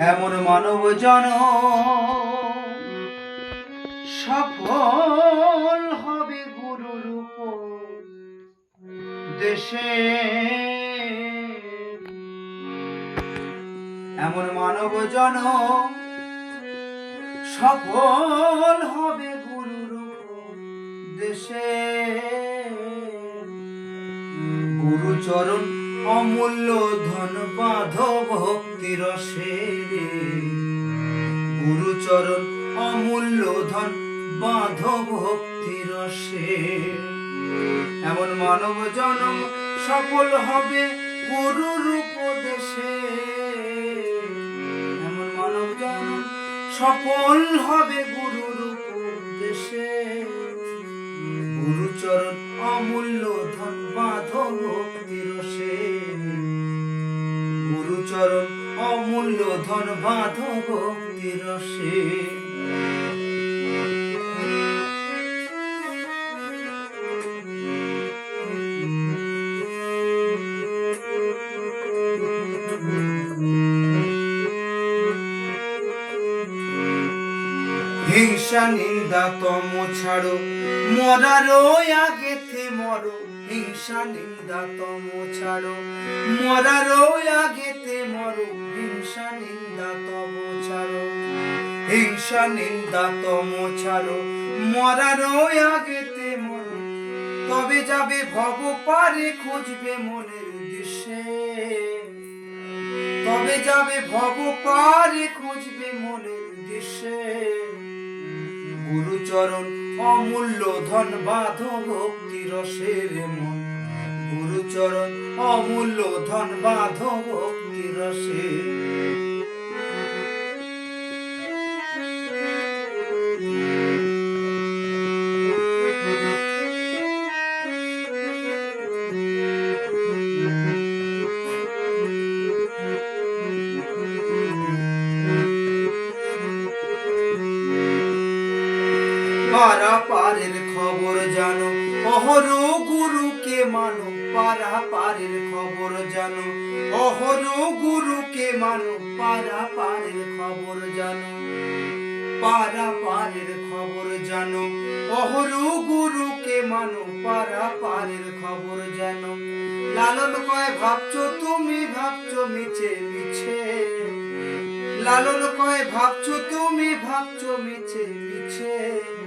এমন মানব জন সফল হবে গুরুর দেশে। এমন মানব জন সফল হবে গুরুর দেশে। গুরুচরণ অমূল্য ধন বাঁধ ভক্তি রসে গুরুচরণ অমূল্য ধন বাঁধ ভক্তি রসে এমন মানব জনম সফল হবে গুরুর উপদেশে। এমন মানব জনম সফল হবে গুরুর উপদেশে। গুরুচরণ অমূল্য ধন বাঁধ ভক্তি অমূল্য ধন বাঁধ রসে। হিংসা নিন্দা তম ছাড়ো মরারও আগেতে মরো। হিংসা নিন্দা তম ছাড়ো। মরারও আগেতে মরো, হিংসা নিন্দা তম ছাড়ো। হিংসা নিন্দা তম ছাড়ো। মরারও আগেতে মরো। তবে যাবে ভব পারে, খুঁজবে মনের দিশে তবে যাবে ভব পারে, খুঁজবে মনের দিশে গুরুচরণ অমূল্য ধন বাধ ভক্তি রসের মন। গুরুচরণ অমূল্য ধন বাধ ভক্তি রসে পারা পারের খবর জানো। অহরু গুরুকে মানো, পারা পারের খবর জানো। অহরু গুরুকে মানো, পারা পারের খবর জানো। পারা পারের খবর জানো। অহরু গুরুকে মানো, পারা পারের খবর জানো। লালন কয়, ভাবছ তুমি, ভাবছ মিছে মিছে। লালন কয়, ভাবছ তুমি, ভাবছ মিছে মিছে।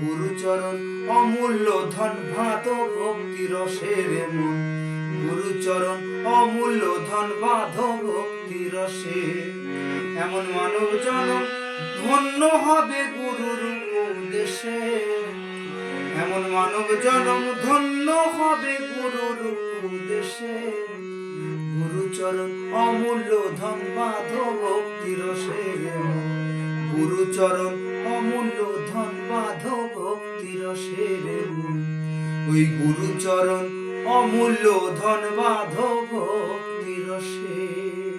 গুরুচরণ অমূল্য ধন ভাত ভক্তি রসের মন। গুরুচরণ অমূল্য ধন বাঁধ ভক্তি রসে এমন মানব জনম ধন্য হবে গুরুর উপদেশে এমন মানব জনম ধন্য হবে গুরুর উপদেশে গুরুচরণ অমূল্য ধন বাঁধ ভক্তি মন। গুরুচরণ অমূল্য ওই গুরুচরণ অমূল্য ধন বাঁধ ভক্তি রসে